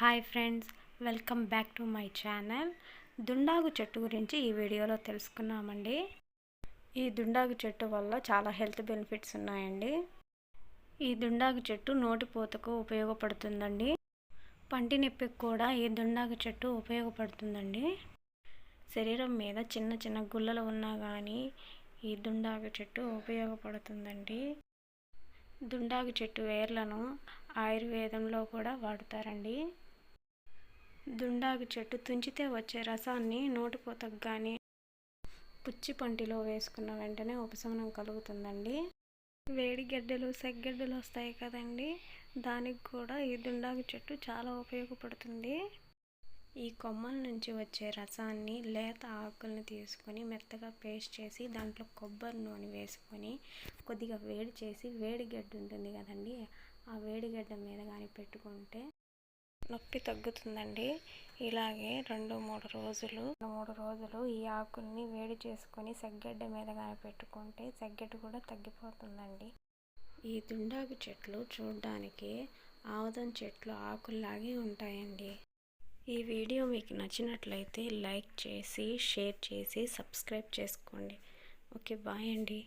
Hi friends welcome back to my channel దుండాగు చెట్టు గురించి ఈ వీడియోలో తెలుసుకున్నామండి. ఈ దుండాగు చెట్టు వల్ల చాలా హెల్త్ బెనిఫిట్స్ ఉన్నాయండి. ఈ దుండాగు చెట్టు నోటిపోతకు ఉపయోగపడుతుందండి. పంటి నొప్పికి కూడా ఈ దుండాగు చెట్టు ఉపయోగపడుతుందండి. శరీరం మీద చిన్న చిన్న గుల్లలు ఉన్నా కానీ ఈ దుండాగు చెట్టు ఉపయోగపడుతుందండి. దుండాగు చెట్టు వేర్లను ఆయుర్వేదంలో కూడా వాడుతారండి. దుండాగు చెట్టు తుంచితే వచ్చే రసాన్ని నోటిపోతకు కానీ పుచ్చి పంటిలో వేసుకున్న వెంటనే ఉపశమనం కలుగుతుందండి. వేడిగడ్డలు సెగ్గడ్డలు వస్తాయి కదండి. దానికి కూడా ఈ దుండాగు చెట్టు చాలా ఉపయోగపడుతుంది. ఈ కొమ్మల నుంచి వచ్చే రసాన్ని లేత ఆకుల్ని తీసుకొని మెత్తగా పేస్ట్ చేసి దాంట్లో కొబ్బరి నూనె వేసుకొని కొద్దిగా వేడి చేసి వేడిగడ్డ ఉంటుంది కదండి ఆ వేడిగడ్డ మీద కానీ పెట్టుకుంటే నొప్పి తగ్గుతుందండి. ఇలాగే రెండు మూడు రోజులు మూడు రోజులు ఈ ఆకుల్ని వేడి చేసుకొని సగ్గడ్డ మీద కానీ పెట్టుకుంటే సగ్గడ్డ కూడా తగ్గిపోతుందండి. ఈ దుండాకు చెట్లు చూడడానికి ఆముదం చెట్లు ఆకుల్లాగే ఉంటాయండి. ఈ వీడియో మీకు నచ్చినట్లయితే లైక్ చేసి షేర్ చేసి సబ్స్క్రైబ్ చేసుకోండి. ఓకే బాయ్ అండి.